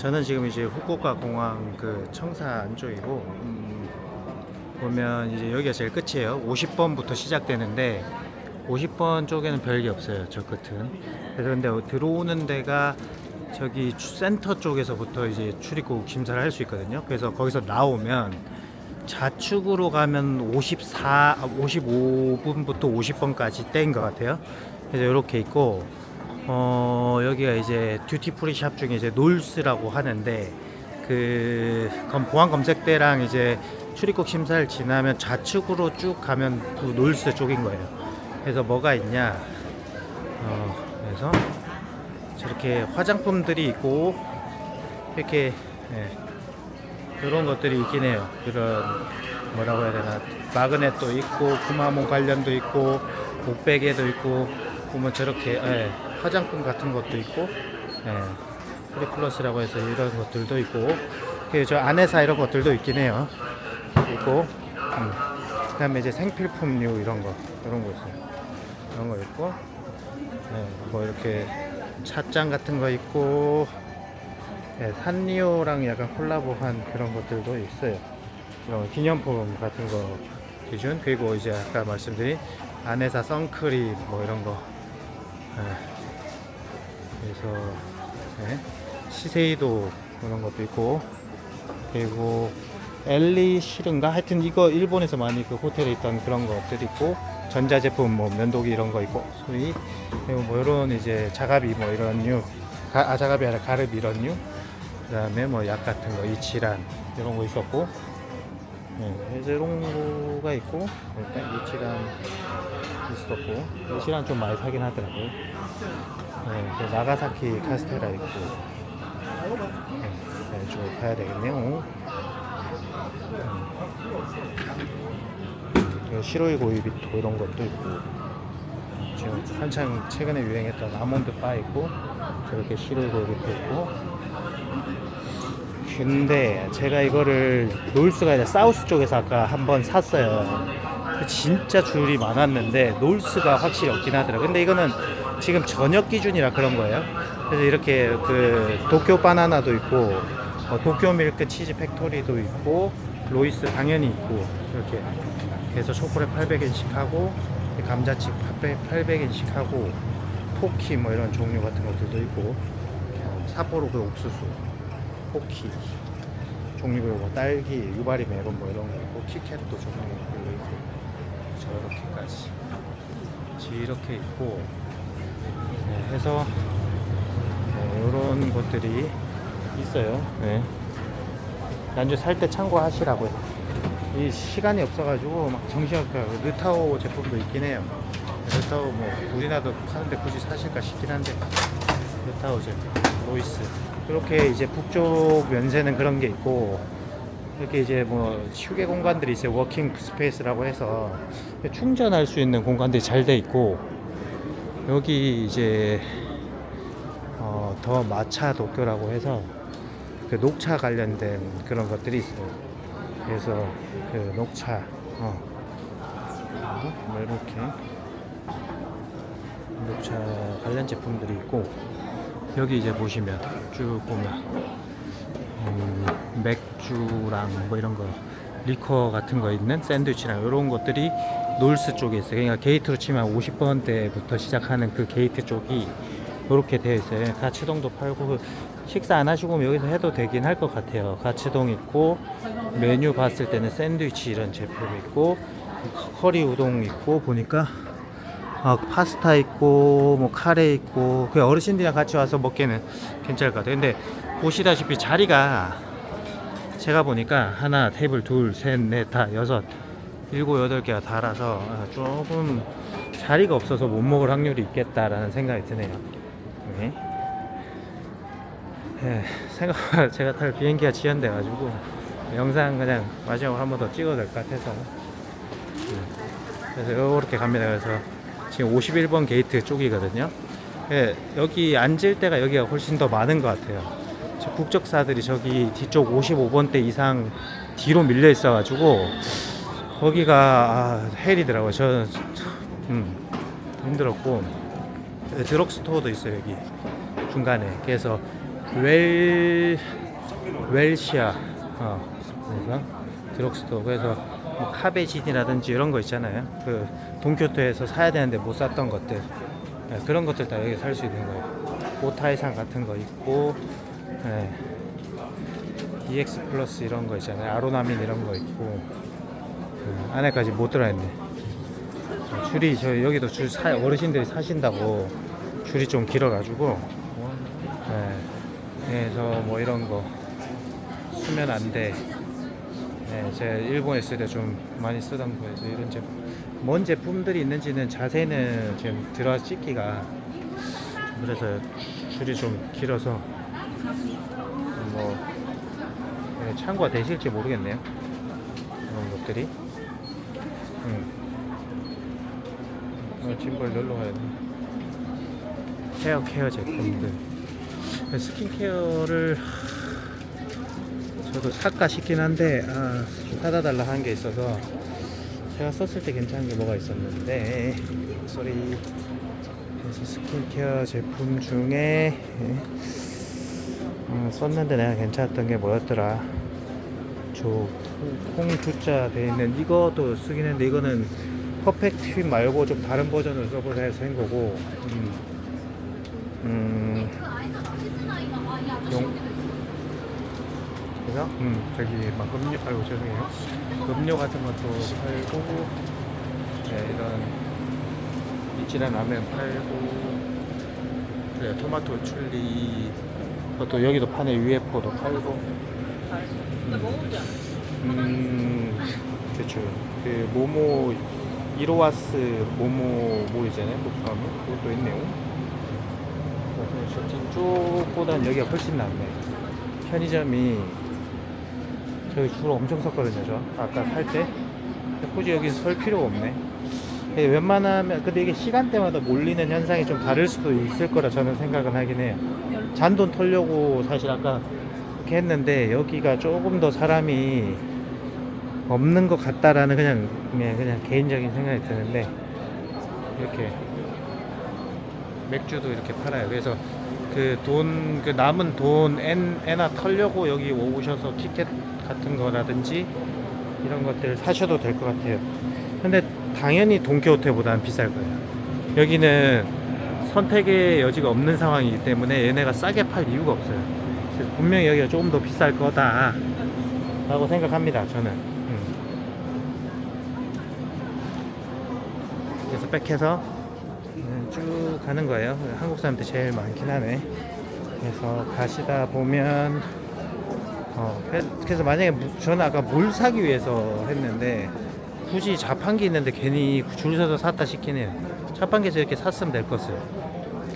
저는 지금 이제 후쿠오카 공항 그 청사 안쪽이고 음, 보면 이제 여기가 제일 끝이에요. 50번부터 시작되는데 50번 쪽에는 별게 없어요. 저 끝은. 근데 들어오는 데가 저기 주- 센터 쪽에서부터 이제 출입국 심사를 할 수 있거든요. 그래서 거기서 나오면 좌측으로 가면 54, 55분부터 50번까지 떼인 것 같아요. 그래서 이렇게 있고 어 여기가 이제 듀티 프리 샵 중에 이제 놀스라고 하는데 그 검- 보안 검색대랑 이제 출입국 심사를 지나면 좌측으로 쭉 가면 그 놀스 쪽인 거예요. 그래서 뭐가 있냐? 어 그래서 저렇게 화장품들이 있고 이렇게 예, 그런 것들이 있긴 해요. 그런 뭐라고 해야 되나 마그넷도 있고 구마모 관련도 있고 목베개도 있고 보면 저렇게 예, 화장품 같은 것도 있고 예, 프리플러스라고 해서 이런 것들도 있고 그저 안에사 이런 것들도 있긴 해요. 있고 음. 그 다음에 이제 생필품류 이런 거 이런 거 있어요. 이런 거 있고 예, 뭐 이렇게 찻잔 같은 거 있고 예, 산리오랑 약간 콜라보한 그런 것들도 있어요. 이런 기념품 같은 거 기준 그리고 이제 아까 말씀드린 안에사 선크림 뭐 이런 거 예. 그래서 예, 시세이도 그런 것도 있고 그리고 엘리시른가? 하여튼 이거 일본에서 많이 그 호텔에 있던 그런 것들 있고 전자제품 뭐 면도기 이런 거 있고 소위 그리고 뭐 이런 이제 자가비 뭐 이런 류 가, 아 자가비 아니라 가르비 이런 류 그 다음에 뭐 약 같은 거 이치란 이런 거 있었고 네, 이런 거가 있고 일단 이치란 있었고 이치란 좀 많이 사긴 하더라고요 네, 그 나가사키 카스테라 있고. 네, 네, 좀 봐야 되겠네요. 음. 시로이 고이비토 이런 것도 있고. 지금 한창 최근에 유행했던 아몬드 바 있고 저렇게 시로이 고이비토 있고. 근데 제가 이거를 놀스가 아니라 사우스 쪽에서 아까 한번 샀어요. 진짜 줄이 많았는데 놀스가 확실히 없긴 하더라고요. 근데 이거는 지금 저녁 기준이라 그런 거예요. 그래서 이렇게 그 도쿄 바나나도 있고 어, 도쿄 밀크 치즈 팩토리도 있고 로이스 당연히 있고 이렇게 그래서 초콜릿 800엔씩 하고 감자칩 800엔씩 하고 포키 뭐 이런 종류 같은 것들도 있고 어, 삿포로 그 옥수수 포키 종류별로 뭐 딸기 유바리 메론 뭐 이런 거 있고 키캣도 종류별로 있고 저렇게까지. 이렇게 있고 네, 해서 이런 것들이 있어요. 네. 난주 살 때 참고하시라고요. 이 시간이 없어가지고 막 정신없게 르타오 제품도 있긴 해요. 르타오 뭐 우리나라도 사는데 굳이 사실까 싶긴 한데 르타오 제품, 로이스. 이렇게 이제 북쪽 면세는 그런 게 있고 이렇게 이제 뭐 휴게 공간들이 있어요. 워킹 스페이스라고 해서 충전할 수 있는 공간들이 잘 돼 있고 여기 이제 어, 더 마차 도쿄라고 해서 그 녹차 관련된 그런 것들이 있어요. 그래서 그 녹차, 어, 뭐 이렇게 녹차 관련 제품들이 있고 여기 이제 보시면 쭉 보면 음, 맥주랑 뭐 이런 거 리커 같은 거 있는 샌드위치랑 이런 것들이 놀스 쪽에 있어요. 그러니까 게이트로 치면 50번대부터 시작하는 그 게이트 쪽이 이렇게 되어 있어요. 가치동도 팔고 그 식사 안 하시고 여기서 해도 되긴 할 것 같아요. 가치동 있고 메뉴 봤을 때는 샌드위치 이런 제품 있고 커리 우동 있고 보니까 아, 파스타 있고 뭐 카레 있고 그 어르신들이랑 같이 와서 먹기에는 괜찮을 것 같아요. 근데 보시다시피 자리가 제가 보니까 하나 테이블 둘 셋 넷 다 여섯 일곱 여덟 개가 달아서 아, 조금 자리가 없어서 못 먹을 확률이 있겠다라는 생각이 드네요. 네. 예, 생각보다 제가 탈 비행기가 지연돼 가지고 영상 그냥 마지막으로 한 번 더 찍어도 될 것 같아서 예, 그래서 이렇게 갑니다. 그래서 지금 51번 게이트 쪽이거든요. 예, 여기 앉을 때가 여기가 훨씬 더 많은 것 같아요. 저 국적사들이 저기 뒤쪽 55번대 이상 뒤로 밀려 있어가지고 거기가 아, 헬이더라고요. 저, 저 음, 힘들었고. 예, 드럭스토어도 있어요 여기. 중간에. 그래서 웰 웰시아 어 드럭스토어. 그래서 뭐 카베진이라든지 이런 거 있잖아요. 그 동교토에서 사야 되는데 못 샀던 것들. 네, 그런 것들 다 여기 살 수 있는 거예요. 오타이산 같은 거 있고 네. EX 플러스 이런 거 있잖아요 아로나민 이런 거 있고 그 안에까지 못 들어있네 줄이 저 여기도 줄 사, 어르신들이 사신다고 줄이 좀 길어가지고 네. 그래서 뭐 이런 거 수면 안 돼 네, 제가 일본에 있을 때 좀 많이 쓰던 거에서 이런 제품 뭔 제품들이 있는지는 자세히는 지금 들어 찍기가 그래서 줄이 좀 길어서 뭐 네, 참고가 되실지 모르겠네요. 이런 것들이. 음. 어, 짐벌 놀러 가야 돼. 헤어 케어 제품들. 스킨케어를 저도 살까 싶긴 한데 아, 사다 달라 한 게 있어서 제가 썼을 때 괜찮은 게 뭐가 있었는데 쏘리. 그래서 스킨케어 제품 중에 어, 썼는데 내가 괜찮았던 게 뭐였더라? 저 콩두자 돼 있는 이것도 쓰긴 했는데 이거는 퍼펙트 fit 말고 좀 다른 버전을 써보자 해서 한 거고. 음, 음, 용, 그래서? 음. 저기 막 음료 아이고 죄송해요. 음료 같은 것도 팔고 네, 이런 이치란 라면 팔고 그래 토마토 출리 그것도 여기도 파네 UFO도 팔고. 음 그쵸 그 모모 이로와스 모모 뭐 있잖아요 목사하면? 그것도 있네요. 그래서 저쪽 쪽보다는 여기가 훨씬 낫네. 편의점이 저기 줄 엄청 섰거든요 저. 아까 살 때. 굳이 여기 설 필요가 없네. 예, 웬만하면 근데 이게 시간대마다 몰리는 현상이 좀 다를 수도 있을 거라 저는 생각은 하긴 해요 잔돈 털려고 사실 아까 그렇게 했는데 여기가 조금 더 사람이 없는 것 같다라는 그냥 그냥, 그냥 개인적인 생각이 드는데 이렇게 맥주도 이렇게 팔아요. 그래서 그 돈, 그 남은 돈 엔, 에나 털려고 여기 오셔서 티켓 같은 거라든지 이런 것들 사셔도 될 것 같아요. 근데 당연히 동키호테보다는 비쌀 거예요. 여기는 선택의 여지가 없는 상황이기 때문에 얘네가 싸게 팔 이유가 없어요. 그래서 분명히 여기가 조금 더 비쌀 거다. 라고 생각합니다, 저는. 음. 그래서 백해서 음, 쭉 가는 거예요. 한국 사람들 제일 많긴 하네. 그래서 가시다 보면 어, 그래- 그래서 만약에 무- 저는 아까 물 사기 위해서 했는데 굳이 자판기 있는데 괜히 줄 서서 샀다 해요. 자판기에서 이렇게 샀으면 될 것을.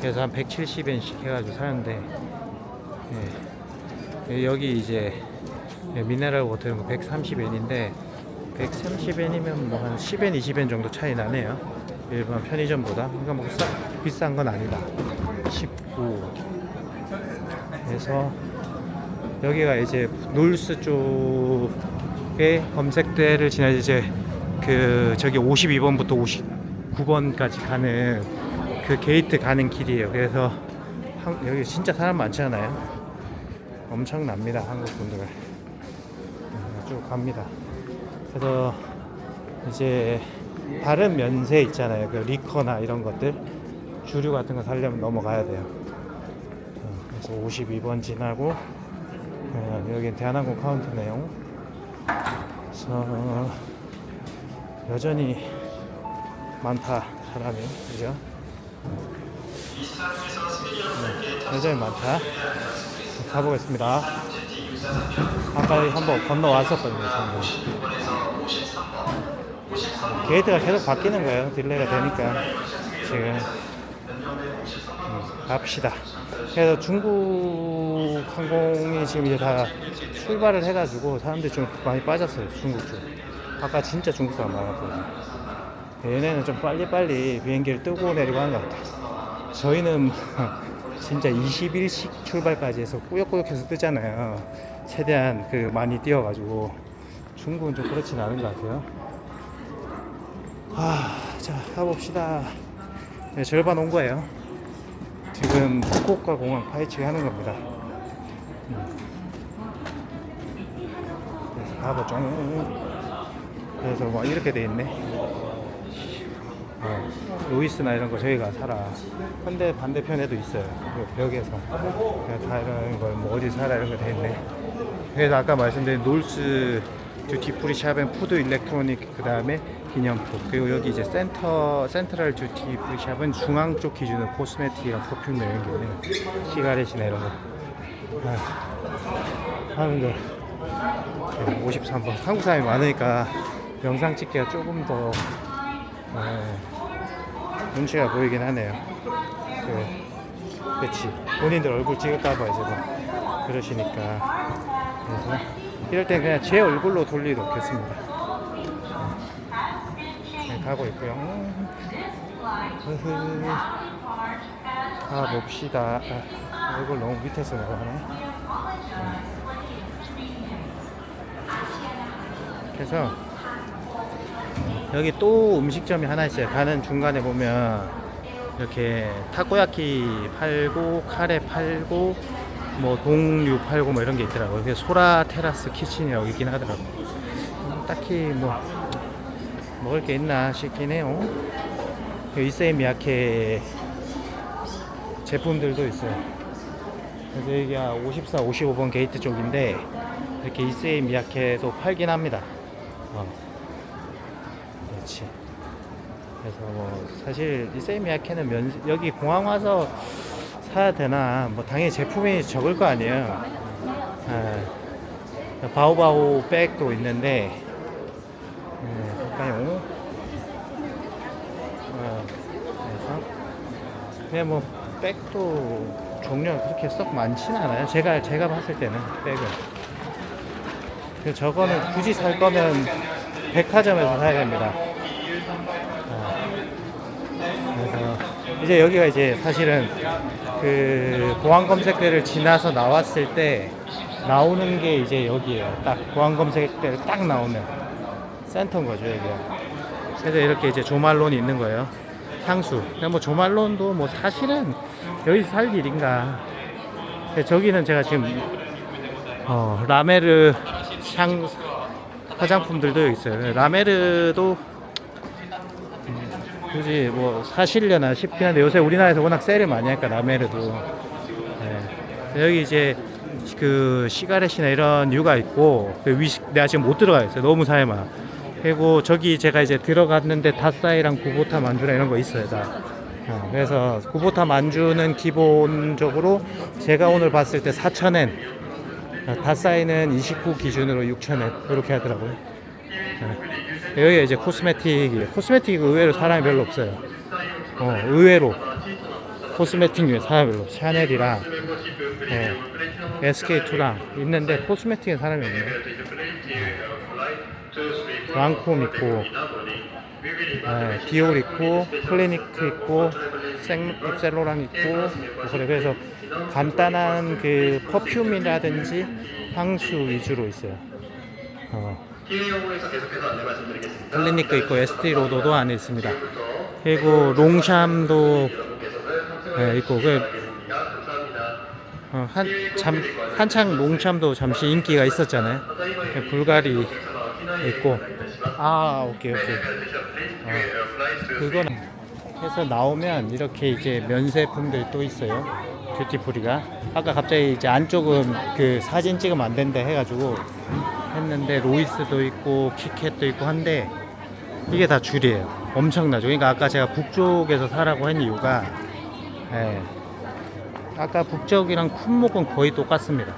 그래서 한 170엔씩 해가지고 사는데 예. 여기 이제 미네랄 워터 이런 거 130엔인데 130엔이면 뭐 한 10엔, 20엔 정도 차이 나네요. 일반 편의점보다. 그러니까 뭐 싸, 비싼 건 아니다. 19. 그래서 여기가 이제 놀스 쪽에 검색대를 지나서 이제 그 저기 52번부터 59번까지 가는 그 게이트 가는 길이에요. 그래서 한- 여기 진짜 사람 많잖아요. 엄청납니다 한국 분들. 음, 쭉 갑니다. 그래서 이제 다른 면세 있잖아요. 그 리커나 이런 것들 주류 같은 거 사려면 넘어가야 돼요. 어, 그래서 52번 지나고 어, 여기 대한항공 카운트네요. 그래서 여전히 많다 사람이 그죠? 네, 여전히 많다. 가보겠습니다. 아까 한번 건너 왔었거든요. 저는. 게이트가 계속 바뀌는 거예요. 딜레이가 되니까 지금 음, 갑시다. 그래서 중국 항공이 지금 이제 다 출발을 해가지고 사람들이 좀 많이 빠졌어요. 중국 쪽. 아까 진짜 중국 사람 많았거든요. 얘네는 좀 빨리빨리 비행기를 뜨고 내리고 하는 것 같아요. 저희는 진짜 21식 출발까지 해서 꾸역꾸역해서 뜨잖아요. 최대한 그 많이 뛰어가지고 중국은 좀 그렇진 않은 것 같아요. 아, 자 가봅시다. 네, 절반 온 거예요. 지금 후쿠오카 공항 파헤치기 하는 겁니다. 그래서 가보죠. 그래서 뭐 이렇게 돼 있네. 어, 로이스나 이런 거 저희가 사라. 근데 반대편에도 있어요. 그 벽에서. 다 이런 걸 뭐 어디 사라 이런 거 돼 있네. 그래서 아까 말씀드린 놀스 듀티프리 샵엔 푸드 일렉트로닉 그 다음에 기념품 그리고 여기 이제 센터 센트럴 듀티프리 샵은 중앙 쪽 기준으로 코스메틱이랑 퍼퓸 이런 게 있네요. 시가렛이나 이런 거. 아, 하는데 53번 한국 사람이 많으니까 영상 찍기가 조금 더 네, 눈치가 보이긴 하네요. 그, 그치. 본인들 얼굴 찍을까봐 이제 뭐 그러시니까. 그래서 이럴 땐 그냥 제 얼굴로 돌리 놓겠습니다. 네, 가고 있고요. 흐흐. 가봅시다. 아, 얼굴 너무 밑에서 나가네. 그래서 여기 또 음식점이 하나 있어요. 가는 중간에 보면 이렇게 타코야키 팔고 카레 팔고 뭐 동류 팔고 뭐 이런 게 있더라고요. 그게 소라 테라스 키친이라고 있긴 하더라고요. 음, 딱히 뭐 먹을 게 있나 싶긴 해요. 이세이 미야케 제품들도 있어요. 그래서 여기가 54, 55번 게이트 쪽인데 이렇게 이세이 미야케도 팔긴 합니다. 어. 그렇지. 그래서 뭐 사실 이세이 미야케는 면 여기 공항 와서 사야 되나 뭐 당연히 제품이 적을 거 아니에요. 아, 바오바오 백도 있는데 네, 잠깐요. 어, 그래서 그냥 뭐 백도 종류가 그렇게 썩 많지는 않아요. 제가 제가 봤을 때는 백은. 그 저거는 굳이 살 거면 백화점에서 사야 됩니다. 이제 여기가 이제 사실은 그 보안 검색대를 지나서 나왔을 때 나오는 게 이제 여기에요. 딱 보안 검색대를 딱 나오는 센터인 거죠 여기가. 그래서 이렇게 이제 조말론이 있는 거예요. 향수. 뭐 조말론도 뭐 사실은 여기서 살 일인가. 저기는 제가 지금 어, 라메르 향 화장품들도 여기 있어요. 라메르도 음, 굳이 뭐 사실려나 싶긴 한데 요새 우리나라에서 워낙 세일을 많이 하니까 라메르도 네. 여기 이제 그 시가렛이나 이런 유가 있고 그 위식 내가 지금 못 들어가 있어요. 너무 많아. 그리고 저기 제가 이제 들어갔는데 다싸이랑 구보타 만주랑 이런 거 있어요 다. 어, 그래서 구보타 만주는 기본적으로 제가 오늘 봤을 때 4,000엔 다싸이는 29 기준으로 6,000엔 이렇게 하더라고요. 네. 여기가 이제 코스메틱이에요. 코스메틱 의외로 사람이 별로 없어요. 어, 의외로 코스메틱 중에 사람이 별로 없어요. 샤넬이랑 네. SK2랑 있는데 코스메틱에 사람이 없네. 랑콤 있고 네, 디올 있고 클리니크 있고 생, 셀로랑 있고 뭐 그래 그래서 간단한 그 퍼퓸이라든지 향수 위주로 있어요. 어. 클리니크 있고 ST 로도도 안에 있습니다. 그리고 롱샴도 네, 있고 그 어, 한, 잠, 한창 롱샴도 잠시 인기가 있었잖아요. 그 불가리 있고 아 오케이 오케이. 어, 그거는 해서 나오면 이렇게 이제 면세품들이 또 있어요. 듀티프리가. 아까 갑자기 이제 안쪽은 그 사진 찍으면 안 된다 해가지고 했는데 로이스도 있고 키캣도 있고 한데 이게 다 줄이에요. 엄청나죠. 그러니까 아까 제가 북쪽에서 사라고 한 이유가 예, 아까 북쪽이랑 품목은 거의 똑같습니다.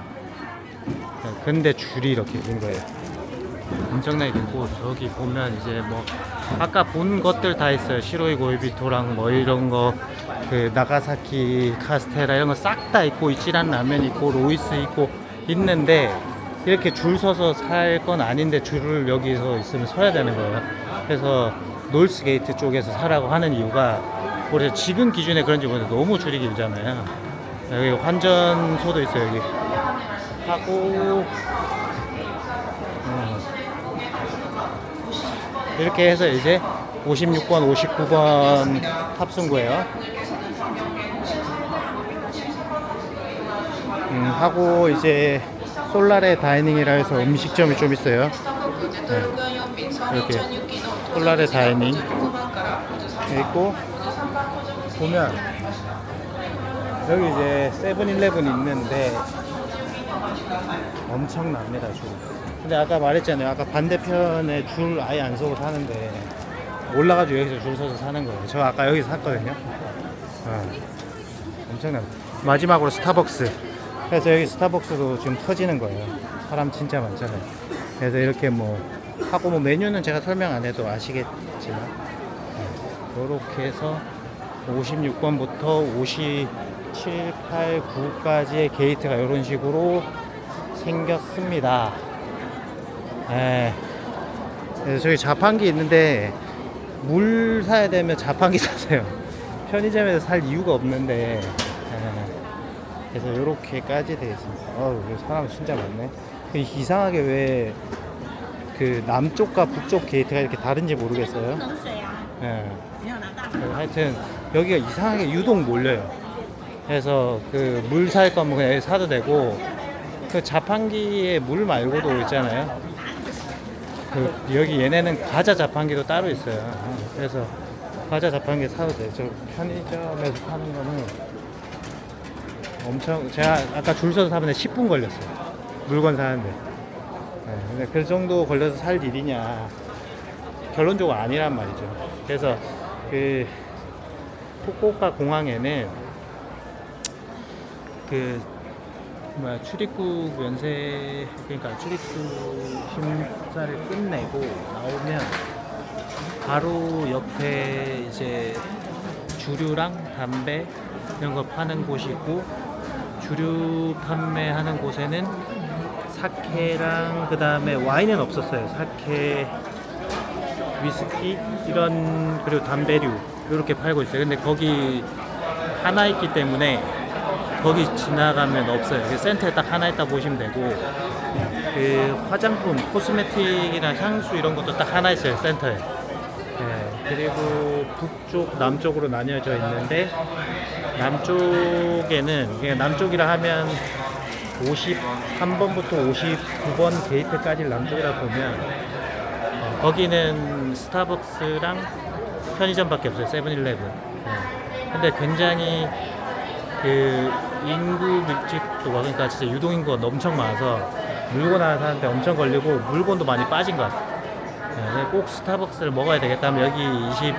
예, 근데 줄이 이렇게 된 거예요. 엄청나게 있고 저기 보면 이제 뭐 아까 본 것들 다 있어요. 시로이 고이비토랑 뭐 이런 거 그 나가사키 카스테라 이런 거 싹 다 있고 이치란 라면 있고 로이스 있고 있는데 이렇게 줄 서서 살 건 아닌데 줄을 여기서 있으면 서야 되는 거예요 그래서 놀스 게이트 쪽에서 사라고 하는 이유가 그래서 지금 기준에 그런지 모르는데 너무 줄이 길잖아요 여기 환전소도 있어요 여기 하고 음. 이렇게 해서 이제 56번, 59번 탑승구예요. 음. 음, 하고 이제 솔라레 다이닝이라 해서 음식점이 좀 있어요. 네. 이렇게 솔라레 다이닝 있고 보면 여기 이제 세븐일레븐 있는데 엄청납니다 줄. 근데 아까 말했잖아요. 아까 반대편에 줄 아예 안 서고 사는데 올라가지고 여기서 줄 서서 사는 거예요. 저 아까 여기서 샀거든요. 어. 엄청납니다. 마지막으로 스타벅스. 그래서 여기 스타벅스도 지금 터지는 거예요. 사람 진짜 많잖아요. 그래서 이렇게 뭐 하고 뭐 메뉴는 제가 설명 안 해도 아시겠지만 이렇게 해서 56번부터 57, 8, 9까지의 게이트가 이런 식으로 생겼습니다. 예. 그래서 저기 자판기 있는데 물 사야 되면 자판기 사세요. 편의점에서 살 이유가 없는데 예. 그래서 이렇게까지 되어 있습니다. 어우, 사람 진짜 많네. 이상하게 왜 그 남쪽과 북쪽 게이트가 이렇게 다른지 모르겠어요. 네. 하여튼 여기가 이상하게 유독 몰려요. 그래서 그 물 살 거면 뭐 그냥 사도 되고 그 자판기에 물 말고도 있잖아요. 그 여기 얘네는 과자 자판기도 따로 있어요. 그래서 과자 자판기 사도 돼. 저 편의점에서 파는 거는 엄청 제가 아까 줄 서서 사는데 10분 걸렸어요. 물건 사는데. 네, 근데 그 정도 걸려서 살 일이냐? 결론적으로 아니란 말이죠. 그래서 그 후쿠오카 공항에는 그 뭐야 출입국 면세 그러니까 출입국 심사를 끝내고 나오면 바로 옆에 이제 주류랑 담배 이런 거 파는 곳이 있고 주류 판매하는 곳에는 사케랑 그 다음에 와인은 없었어요. 사케 위스키 이런 그리고 담배류 이렇게 팔고 있어요. 근데 거기 하나 있기 때문에 거기 지나가면 없어요. 그 센터에 딱 하나 있다 보시면 되고 그 화장품, 코스메틱이나 향수 이런 것도 딱 하나 있어요. 센터에. 네, 그리고 북쪽, 남쪽으로 나뉘어져 있는데 남쪽에는 남쪽이라 하면 51번부터 59번 게이트까지 남쪽이라 보면 어, 거기는 스타벅스랑 편의점밖에 없어요. 세븐일레븐. 네. 근데 굉장히 그 인구 밀집도가 그러니까 진짜 유동 인구가 엄청 많아서 물건 하나 사는데 엄청 걸리고 물건도 많이 빠진 것 같아요. 네, 그래서 꼭 스타벅스를 먹어야 되겠다면 여기 20,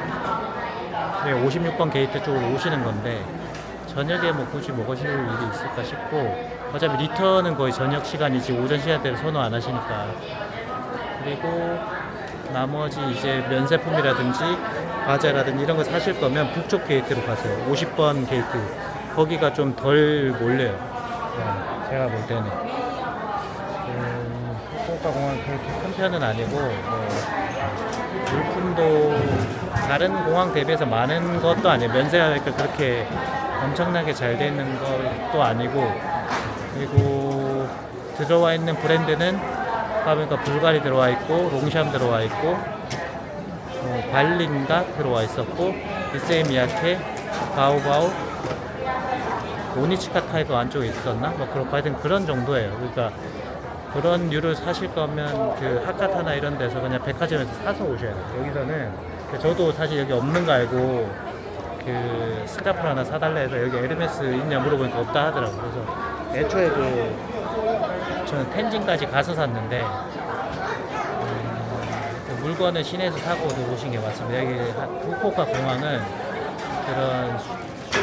네, 56번 게이트 쪽으로 오시는 건데 저녁에 뭐 굳이 먹으실 일이 있을까 싶고 어차피 리턴은 거의 저녁 시간이지 오전 시간대를 선호 안 하시니까 그리고 나머지 이제 면세품이라든지 과자라든지 이런 거 사실 거면 북쪽 게이트로 가세요. 50번 게이트. 거기가 좀 덜 몰려요. 네, 제가 볼 때는. 음, 후쿠오카 공항 그렇게 큰 편은 아니고 뭐 물품도 다른 공항 대비해서 많은 것도 아니에요. 면세가 그렇게 엄청나게 잘돼 있는 것도 아니고 그리고 들어와 있는 브랜드는 그러니까 불가리 들어와 있고 롱샴 들어와 있고 어, 발린가 들어와 있었고 이세이 미야케 바오바오 오니치카 타이거 안쪽에 있었나 뭐 그렇고 하여튼 그런 정도예요 그러니까 그런 류를 사실 거면 그 하카타나 이런 데서 그냥 백화점에서 사서 오셔야 돼요 여기서는 저도 사실 여기 없는 거 알고 그 스카프 하나 사달라 해서 여기 에르메스 있냐 물어보니까 없다 하더라고요 그래서 애초에 그 저는 텐진까지 가서 샀는데 음, 그 물건을 시내에서 사고 오신 게 맞습니다. 여기 하- 후쿠오카 공항은 그런 수- 쇼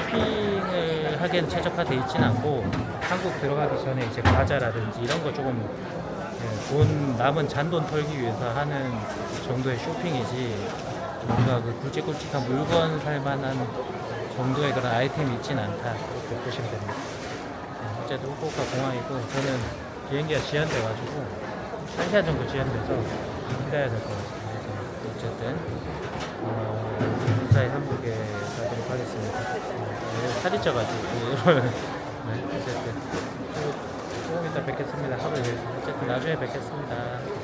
하기엔 최적화되어 있진 않고 한국 들어가기 전에 이제 과자라든지 이런 거 조금 예, 돈 남은 잔돈 털기 위해서 하는 정도의 쇼핑이지 뭔가 그 굵직굵직한 물건 살 만한 정도의 그런 아이템이 있진 않다 그렇게 보시면 됩니다. 어, 어쨌든 후쿠오카 공항이고 저는 비행기가 지연돼가지고 한 시간 정도 지연돼서 기다려야 될 것 같습니다. 어쨌든 어, 살이 쪄가지고 네, 어쨌든 또 조금 이따 뵙겠습니다. 하루 일해서 어쨌든 나중에 뵙겠습니다.